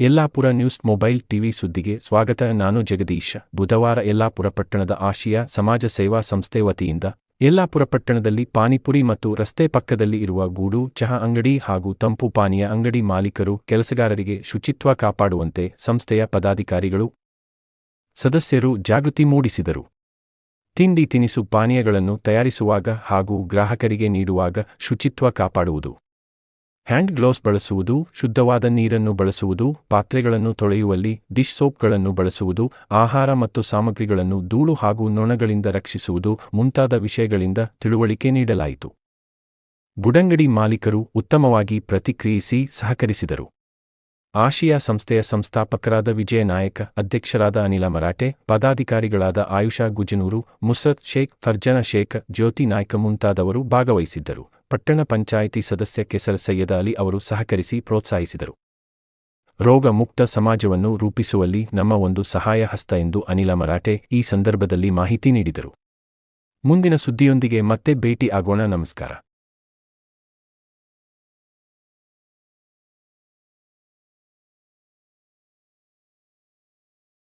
Yellapur news mobile TV ಸುದ್ದಿಗೆ ಸ್ವಾಗತ. ನಾನು ಜಗದೀಶ. ಬುಧವಾರ ಯಲ್ಲಾಪುರ ಪಟ್ಟಣದ ಆಶಿಯಾ ಸಮಾಜ ಸೇವಾ ಸಂಸ್ಥೆ ವತಿಯಿಂದ ಯಲ್ಲಾಪುರ ಪಟ್ಟಣದಲ್ಲಿ ಪಾನಿಪುರಿ ಮತ್ತು ರಸ್ತೆ ಪಕ್ಕದಲ್ಲಿ ಇರುವ ಗೂಡು, ಚಹಾ ಅಂಗಡಿ ಹಾಗೂ ತಂಪು ಪಾನೀಯ ಅಂಗಡಿ ಮಾಲೀಕರು ಕೆಲಸಗಾರರಿಗೆ ಶುಚಿತ್ವ ಕಾಪಾಡುವಂತೆ ಸಂಸ್ಥೆಯ ಪದಾಧಿಕಾರಿಗಳು ಸದಸ್ಯರು ಜಾಗೃತಿ ಮೂಡಿಸಿದರು. ತಿಂಡಿ ತಿನಿಸು ಪಾನೀಯಗಳನ್ನು ತಯಾರಿಸುವಾಗ ಹಾಗೂ ಗ್ರಾಹಕರಿಗೆ ನೀಡುವಾಗ ಶುಚಿತ್ವ ಕಾಪಾಡುವುದು. ಹ್ಯಾಂಡ್ ಗ್ಲೌಸ್ ಬಳಸುವುದು, ಶುದ್ಧವಾದ ನೀರನ್ನು ಬಳಸುವುದು, ಪಾತ್ರೆಗಳನ್ನು ತೊಳೆಯುವಲ್ಲಿ, ಡಿಶ್ ಸೋಪ್ಗಳನ್ನು ಬಳಸುವುದು, ಆಹಾರ ಮತ್ತು ಸಾಮಗ್ರಿಗಳನ್ನು ಧೂಳು ಹಾಗೂ ನೊಣಗಳಿಂದ ರಕ್ಷಿಸುವುದು ಮುಂತಾದ ವಿಷಯಗಳಿಂದ ತಿಳುವಳಿಕೆ ನೀಡಲಾಯಿತು. ಬುಡಂಗಡಿ ಮಾಲೀಕರು ಉತ್ತಮವಾಗಿ ಪ್ರತಿಕ್ರಿಯಿಸಿ ಸಹಕರಿಸಿದರು. ಆಶಿಯಾ ಸಂಸ್ಥೆಯ ಸಂಸ್ಥಾಪಕರಾದ ವಿಜಯ ನಾಯಕ, ಅಧ್ಯಕ್ಷರಾದ ಅನಿಲ ಮರಾಠೆ, ಪದಾಧಿಕಾರಿಗಳಾದ ಆಯುಷಾ ಗುಜನೂರು, ಮುಸರತ್ ಶೇಖ್, ಫರ್ಜನ ಶೇಖ್, ಜ್ಯೋತಿ ನಾಯ್ಕ ಮುಂತಾದವರು ಭಾಗವಹಿಸಿದ್ದರು. ಪಟ್ಟಣ ಪಂಚಾಯಿತಿ ಸದಸ್ಯ ಕೆಸರ ಸೈಯದ ಅಲಿ ಅವರು ಸಹಕರಿಸಿ ಪ್ರೋತ್ಸಾಹಿಸಿದರು. ರೋಗ ಮುಕ್ತ ಸಮಾಜವನ್ನು ರೂಪಿಸುವಲ್ಲಿ ನಮ್ಮ ಒಂದು ಸಹಾಯ ಹಸ್ತ ಎಂದು ಅನಿಲ ಮರಾಠೆ ಈ ಸಂದರ್ಭದಲ್ಲಿ ಮಾಹಿತಿ ನೀಡಿದರು. ಮುಂದಿನ ಸುದ್ದಿಯೊಂದಿಗೆ ಮತ್ತೆ ಭೇಟಿ ಆಗೋಣ. ನಮಸ್ಕಾರ.